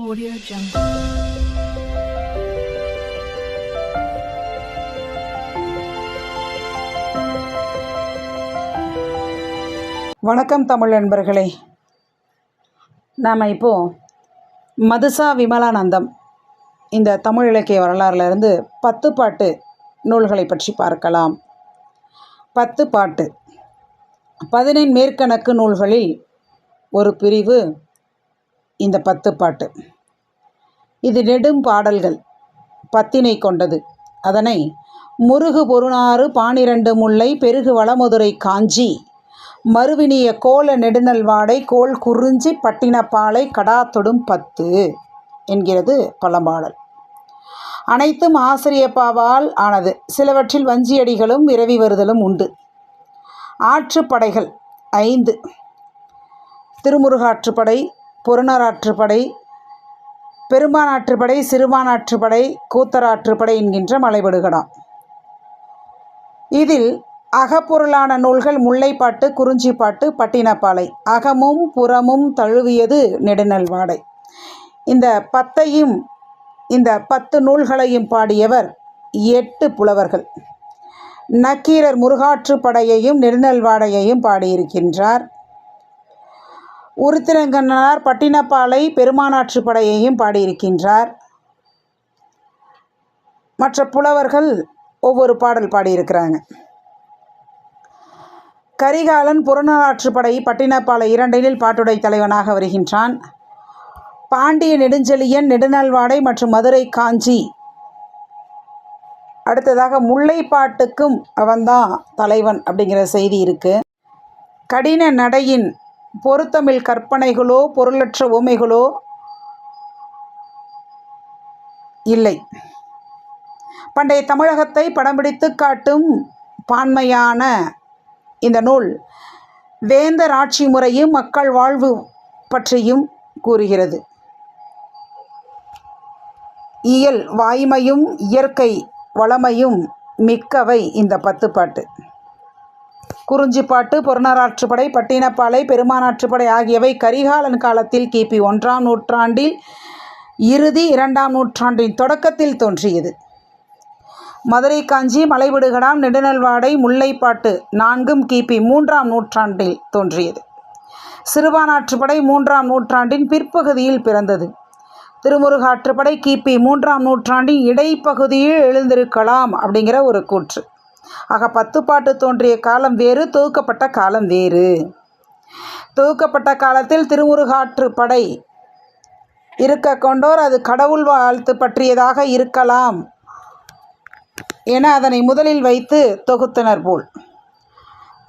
Audio Jungle. வணக்கம் தமிழ் நண்பர்களே. நாம் இப்போது மதுசா விமலானந்தம் இந்த தமிழ் இலக்கிய வரலாறுலேருந்து பத்து பாட்டு நூல்களை பற்றி பார்க்கலாம். பத்து பாட்டு. பதினெண் மேற்கணக்கு நூல்களில் ஒரு பிரிவு இந்த பத்து பாட்டு. இது நெடும் பாடல்கள். பத்தினை கொண்டது. அதனை முருகு பொருணாறு பானிரண்டு முல்லை பெருகு வளமுதுரை காஞ்சி மறுவினிய கோல நெடுநல்வாடை கோல் குறிஞ்சி பட்டினப்பாலை கடாத்தொடும் பத்து என்கிறது பழம்பாடல். அனைத்தும் ஆசிரியப்பாவால் ஆனது. சிலவற்றில் வஞ்சியடிகளும் விரவி வருதலும் உண்டு. ஆற்றுப்படைகள் ஐந்து. திருமுருகாற்றுப்படை பொருணராற்றுப்படை பெரும்பானாற்றுப்படை கூத்தர் கூத்தராற்றுப்படை என்கின்ற மலைபடுகடாம் இதில் அகப்பொருளான நூல்கள் முல்லைப்பாட்டு குறிஞ்சிப்பாட்டு பட்டினப்பாலை. அகமும் புறமும் தழுவியது நெடுநல்வாடை இந்த பத்தையும் இந்த பத்து நூல்களையும் பாடியவர் எட்டு புலவர்கள். நக்கீரர் முருகாற்றுப்படையையும் நெடுநல்வாடையையும் பாடியிருக்கின்றார். உருத்திரங்கண்ணனார் பட்டினப்பாலை பெருமானாற்றுப்படையையும் பாடியிருக்கின்றார். மற்ற புலவர்கள் ஒவ்வொரு பாடல் பாடியிருக்கிறாங்க. கரிகாலன் புறநாற்றுப்படை பட்டினப்பாலை இரண்டினில் பாட்டுடை தலைவனாக வருகின்றான். பாண்டிய நெடுஞ்செழியன் நெடுநல்வாடை மற்றும் மதுரை காஞ்சி. அடுத்ததாக முல்லைப்பாட்டுக்கும் அவன்தான் தலைவன் அப்படிங்கிற செய்தி இருக்குது கடின நடையின் பொருத்தமிழ் கற்பனைகளோ பொருளற்ற உமைகளோ இல்லை. பண்டைய தமிழகத்தை படம் பிடித்து காட்டும் பான்மையான இந்த நூல் வேந்தர் ஆட்சி முறையும் மக்கள் வாழ்வு பற்றியும் கூறுகிறது. இயல் வாய்மையும் இயற்கை வளமையும் மிக்கவை இந்த பத்து பாட்டு குறிஞ்சிப்பாட்டு பொருணராற்றுப்படை பட்டினப்பாலை பெருமானாற்றுப்படை ஆகியவை கரிகாலன் காலத்தில் கிபி ஒன்றாம் நூற்றாண்டில் இறுதி இரண்டாம் நூற்றாண்டின் தொடக்கத்தில் தோன்றியது. மதுரை காஞ்சி மலைவிடுகடாம் நெடுநல்வாடை முல்லைப்பாட்டு நான்கும் கிபி மூன்றாம் நூற்றாண்டில் தோன்றியது. சிறுபானாற்றுப்படை மூன்றாம் நூற்றாண்டின் பிற்பகுதியில் பிறந்தது. திருமுருகாற்றுப்படை கிபி மூன்றாம் நூற்றாண்டின் இடைப்பகுதியில் எழுந்திருக்கலாம் அப்படிங்கிற ஒரு கூற்று. ஆக பத்து பாட்டு தோன்றிய காலம் வேறு தொகுக்கப்பட்ட காலம் வேறு. தொகுக்கப்பட்ட காலத்தில் திருமுருகாற்றுப்படை இருக்க கொண்டோர் அது கடவுள் வாழ்த்து பற்றியதாக இருக்கலாம் என அதனை முதலில் வைத்து தொகுத்தனர் போல்.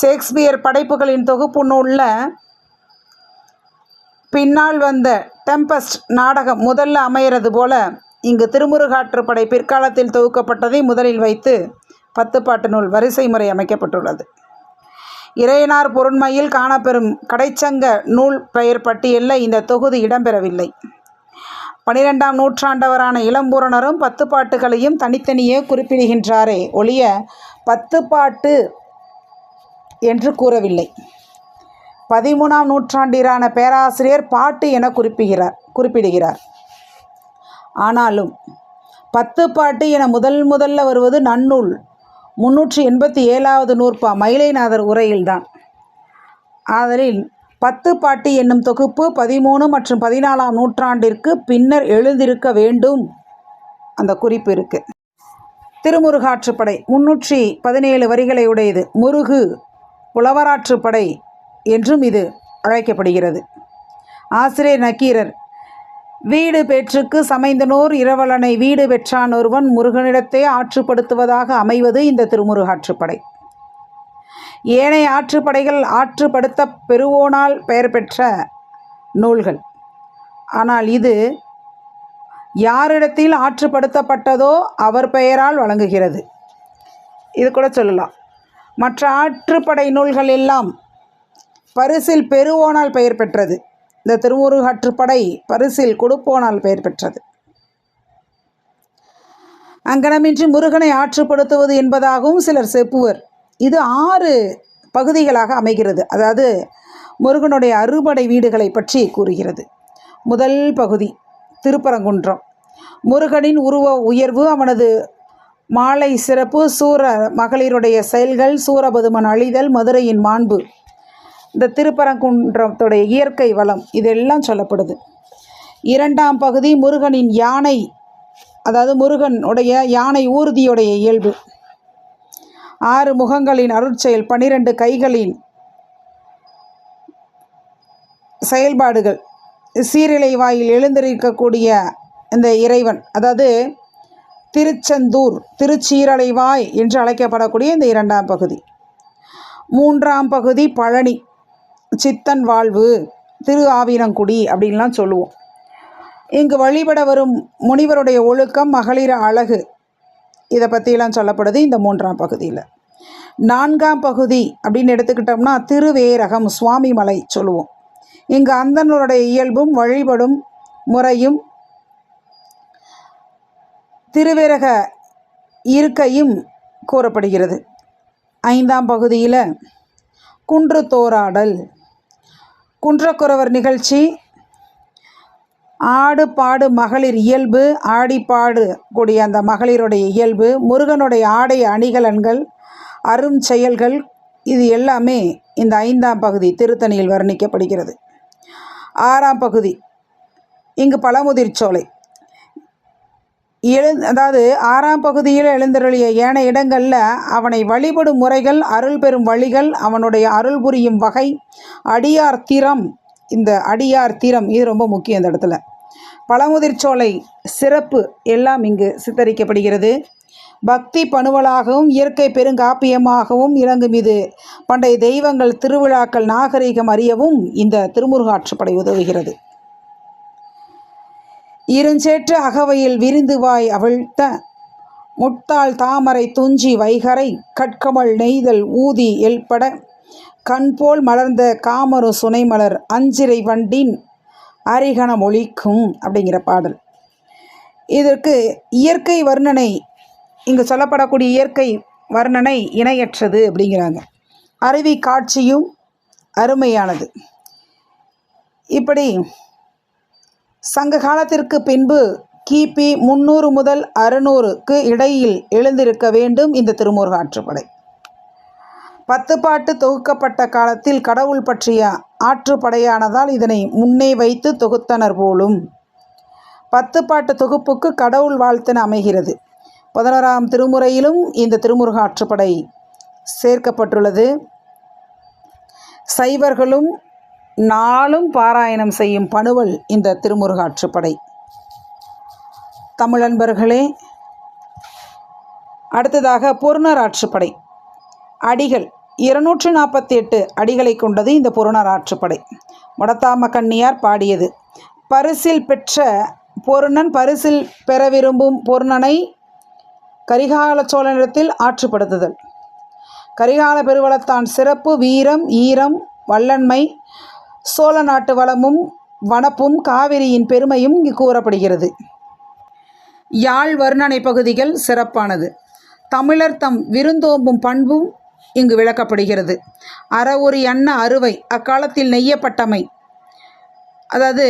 ஷேக்ஸ்பியர் படைப்புகளின் தொகுப்பு நூலில் பின்னால் வந்த டெம்பஸ்ட் நாடகம் முதல்ல அமையிறது போல இங்கு திருமுருகாற்றுப்படை பிற்காலத்தில் தொகுக்கப்பட்டதை முதலில் வைத்து பத்து பாட்டு நூல் வரிசை முறை அமைக்கப்பட்டுள்ளது. இறையனார் பொருண்மையில் காணப்பெறும் கடைச்சங்க நூல் பெயர் பட்டியலில் இந்த தொகுதி இடம்பெறவில்லை. பனிரெண்டாம் நூற்றாண்டவரான இளம்பூரணரும் பத்து பாட்டுகளையும் தனித்தனியே குறிப்பிடுகின்றாரே ஒழிய பத்து பாட்டு என்று கூறவில்லை. பதிமூணாம் நூற்றாண்டிரான பேராசிரியர் பாட்டு என குறிப்பிடுகிறார் குறிப்பிடுகிறார். ஆனாலும் பத்து பாட்டு என முதல் முதல்ல வருவது நன்னூல். முன்னூற்றி எண்பத்தி ஏழாவது நூற்பா மயிலைநாதர் உரையில்தான். ஆதலில் பத்து பாட்டி என்னும் தொகுப்பு பதிமூணு மற்றும் பதினாலாம் நூற்றாண்டிற்கு பின்னர் எழுந்திருக்க வேண்டும். அந்த குறிப்பு இருக்கு. திருமுருகாற்றுப்படை முன்னூற்றி பதினேழு வரிகளை உடையது. முருகு புலவராற்றுப்படை என்றும் இது அழைக்கப்படுகிறது. ஆசிரியர் நக்கீரர் வீடு பெற்றுக்கு சமைந்தனோர் இரவலனை வீடு பெற்றான் ஒருவன் முருகனிடத்தே ஆற்றுப்படுத்துவதாக அமைவது இந்த திருமுருகாற்றுப்படை ஏனைய ஆற்றுப்படைகள் ஆற்றுப்படுத்த பெறுவோனால் பெயர் பெற்ற நூல்கள். ஆனால் இது யாரிடத்தில் ஆற்றுப்படுத்தப்பட்டதோ அவர் பெயரால் வழங்குகிறது. இது கூட சொல்லலாம். மற்ற ஆற்றுப்படை நூல்கள் எல்லாம் பரிசில் பெறுவோனால் பெயர் பெற்றது. இந்த திருமுருகாற்றுப்படை பரிசில் கொடுப்போனால் பெயர் பெற்றது. அங்கனமின்றி முருகனை ஆற்றுப்படுத்துவது என்பதாகவும் சிலர் செப்புவர். இது ஆறு பகுதிகளாக அமைகிறது. அதாவது முருகனுடைய அறுபடை வீடுகளை பற்றி கூறுகிறது. முதல் பகுதி திருப்பரங்குன்றம். முருகனின் உருவ உயர்வு அவனது மாலை சிறப்பு சூர மகளிருடைய செயல்கள் சூரபதுமன் அழிதல் மதுரையின் மாண்பு. இந்த திருப்பரங்குன்றத்துடைய இயற்கை வளம் இதெல்லாம் சொல்லப்படுது. இரண்டாம் பகுதி முருகனின் யானை அதாவது முருகன் உடைய யானை ஊர்தியுடைய இயல்பு. ஆறு முகங்களின் அருட்செயல் பன்னிரண்டு கைகளின் செயல்பாடுகள். சீரிலை வாயில் எழுந்திருக்கக்கூடிய இந்த இறைவன் அதாவது திருச்செந்தூர் திருச்சீரலைவாய் என்று அழைக்கப்படக்கூடிய இந்த இரண்டாம் பகுதி. மூன்றாம் பகுதி பழனி. சித்தன் வாழ்வு திரு ஆவினங்குடி அப்படின்லாம் சொல்லுவோம். இங்கு வழிபட வரும் முனிவருடைய ஒழுக்கம் மகளிர அழகு. இதை பற்றியெல்லாம் சொல்லப்படுது இந்த மூன்றாம் பகுதியில். நான்காம் பகுதி அப்படின்னு எடுத்துக்கிட்டோம்னா திருவேரகம் சுவாமி மலை சொல்லுவோம். இங்கு அந்தனருடைய இயல்பும் வழிபடும் முறையும் திருவேரக இருக்கையும் கூறப்படுகிறது. ஐந்தாம் பகுதியில் குன்று தோராடல். குன்றக்குறவர் நிகழ்ச்சி. ஆடு பாடு மகளிர் இயல்பு ஆடி பாடு கூடிய அந்த மகளிருடைய இயல்பு முருகனுடைய ஆடை அணிகலன்கள் அரும் செயல்கள் இது எல்லாமே இந்த ஐந்தாம் பகுதி திருத்தணியில் வர்ணிக்கப்படுகிறது. ஆறாம் பகுதி இங்கு பழமுதிர் சோலை. எழு அதாவது ஆறாம் பகுதியில் எழுந்தருளிய ஏன இடங்களில் அவனை வழிபடும் முறைகள் அருள் பெறும் வழிகள் அவனுடைய அருள் புரியும் வகை அடியார் திறம். இந்த அடியார் திறம் இது ரொம்ப முக்கியம் இந்த இடத்துல. பழமுதிர்ச்சோலை சிறப்பு எல்லாம் இங்கு சித்தரிக்கப்படுகிறது. பக்தி பணுவலாகவும் இயற்கை பெருங்காப்பியமாகவும் இறங்கும் இது. பண்டைய தெய்வங்கள் திருவிழாக்கள் நாகரிகம் அறியவும் இந்த திருமுருகாற்றுப்படை உதவுகிறது. இருஞ்சேற்ற அகவையில் விரிந்து வாய் அவிழ்த்த முட்டாள் தாமரை துஞ்சி வைகரை கட்கமல் நெய்தல் ஊதி எல்பட கண்போல் மலர்ந்த காமரு சுனைமலர் அஞ்சிரை வண்டின் அரிகணம் ஒழிக்கும் அப்படிங்கிற பாடல். இதற்கு இயற்கை வர்ணனை இங்கு சொல்லப்படக்கூடிய இயற்கை வர்ணனை இணையற்றது அப்படிங்கிறாங்க. அருவி காட்சியும் அருமையானது. இப்படி சங்க காலத்திற்கு பின்பு கிபி முந்நூறு முதல் அறுநூறுக்கு இடையில் எழுந்திருக்க வேண்டும் இந்த திருமுருக ஆற்றுப்படை பத்து பாட்டு தொகுக்கப்பட்ட காலத்தில் கடவுள் பற்றிய ஆற்றுப்படையானதால் இதனை முன்னே வைத்து தொகுத்தனர் போலும். பத்து பாட்டு தொகுப்புக்கு கடவுள் வாழ்த்தென அமைகிறது. பதினோராம் திருமுறையிலும் இந்த திருமுருக ஆற்றுப்படை சேர்க்கப்பட்டுள்ளது. சைவர்களும் நாளும் பாராயணம் செய்யும் பணுவல் இந்த திருமுருகாற்றுப்படை தமிழன்பர்களே அடுத்ததாக பொருணர் ஆற்றுப்படை அடிகள் இருநூற்று நாற்பத்தி எட்டு அடிகளை கொண்டது இந்த பொருணர் ஆற்றுப்படை முடத்தாம கண்ணியார் பாடியது. பரிசில் பெற்ற பொருணன் பரிசில் பெற விரும்பும் பொருணனை கரிகால சோழனிடத்தில் ஆற்றுப்படுத்துதல். கரிகால பெருவளத்தான் சிறப்பு வீரம் ஈரம் வல்லன்மை சோழ நாட்டு வளமும் வனப்பும் காவிரியின் பெருமையும் இங்கு கூறப்படுகிறது. யாழ் வர்ணனை பகுதிகள் சிறப்பானது. தமிழர் தம் விருந்தோம்பும் பண்பும் இங்கு விளக்கப்படுகிறது. அறவுரி அன்ன அறுவை அக்காலத்தில் நெய்யப்பட்டமை அதாவது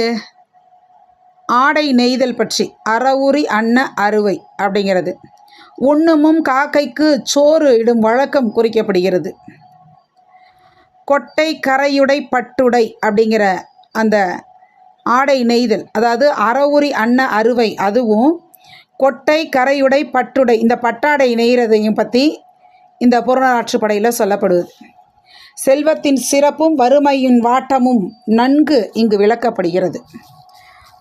ஆடை நெய்தல் பற்றி அறவுரி அன்ன அறுவை அப்படிங்கிறது. உண்ணுமும் காக்கைக்கு சோறு இடும் வழக்கம் குறிக்கப்படுகிறது. கொட்டை கரையுடை பட்டுடை அப்படிங்கிற அந்த ஆடை நெய்தல் அதாவது அறவுரி அன்ன அறுவை அதுவும் கொட்டை கரையுடை பட்டுடை இந்த பட்டாடை நெய்கிறதையும் பற்றி இந்த புறநாற்றுப்படையில் சொல்லப்படுது. செல்வத்தின் சிறப்பும் வறுமையின் வாட்டமும் நன்கு இங்கு விளக்கப்படுகிறது.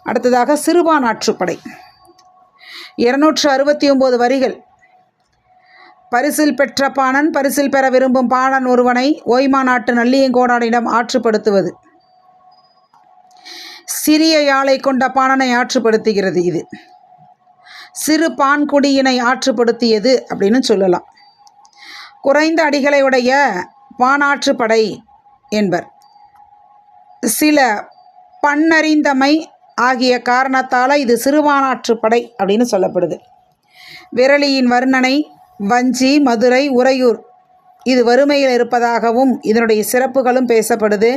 அடுத்ததாக சிறுபான் ஆற்றுப்படை. இருநூற்று அறுபத்தி ஒம்பது வரிகள் பரிசில் பெற்ற பாணன் பரிசில் பெற விரும்பும் பாணன் ஒருவனை ஓய்மா நாட்டு நல்லியங்கோடானிடம் ஆற்றுப்படுத்துவது. சிறிய யாழை கொண்ட பாணனை ஆற்றுப்படுத்துகிறது இது. சிறு பான்குடியினை ஆற்றுப்படுத்தியது அப்படின்னு சொல்லலாம். குறைந்த அடிகளை உடைய பானாற்றுப்படை என்பர். சில பண்ணறிந்தமை ஆகிய காரணத்தால் இது சிறுபானாற்றுப்படை அப்படின்னு சொல்லப்படுது. விரலியின் வர்ணனை வஞ்சி மதுரை உறையூர். இது வறுமையில் இருப்பதாகவும் இதனுடைய சிறப்புகளும் பேசப்படுது.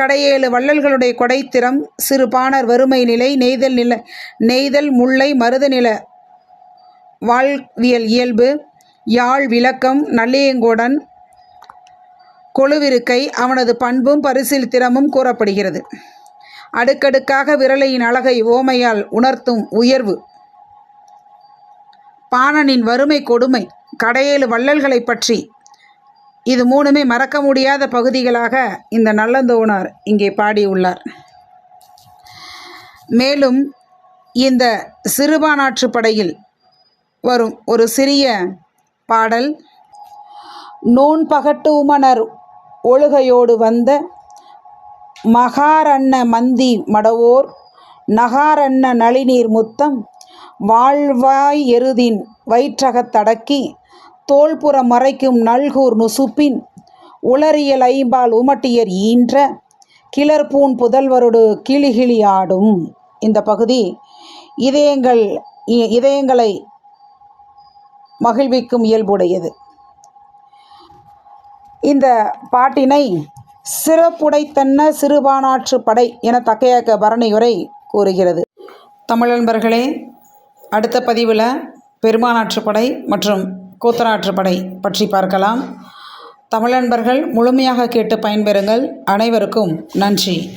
கடையேழு வள்ளல்களுடைய கொடைத்திறம் சிறுபானர் வறுமை நிலை நெய்தல் நில நெய்தல் முல்லை மருத நில வாழ்வியல் இயல்பு யாழ் விளக்கம் நல்லியங்கோடன் கொழுவிருக்கை அவனது பண்பும் பரிசில் திறமும் கூறப்படுகிறது. அடுக்கடுக்காக விரலையின் அழகை ஓமையால் உணர்த்தும் உயர்வு. பாணனின் வறுமை கொடுமை கடையேழு வள்ளல்களை பற்றி. இது மூணுமே மறக்க முடியாத பகுதிகளாக இந்த நல்லந்தோனார் இங்கே பாடியுள்ளார். மேலும் இந்த சிறுபானாற்று படையில் வரும் ஒரு சிறிய பாடல் நூன் பகட்டுமணர் ஒழுகையோடு வந்த மகாரண்ண மந்தி மடவோர் நகாரண்ண நளிநீர் முத்தம் வாழ்வாய் எருதின் வயிற்றகத்தடக்கி தோள்புற மறைக்கும் நல்கூர் நுசுப்பின் உளறியல் ஐம்பால் உமட்டியர் ஈன்ற கிளர்பூன் புதல்வரோடு கிளிகிளி ஆடும். இந்த பகுதி இதயங்கள் இ- இதயங்களை மகிழ்விக்கும் இயல்புடையது. இந்த பாட்டினை சிறப்புடைத்தன்ன சிறுபானாற்று படை என தக்கையாக்க பரணியுரை கூறுகிறது. தமிழன்பர்களே அடுத்த பதிவில் பெருமானாற்றுப்படை மற்றும் கூத்தனாற்றுப்படை பற்றி பார்க்கலாம். தமிழன்பர்கள் முழுமையாக கேட்டு பயன்பெறுங்கள். அனைவருக்கும் நன்றி.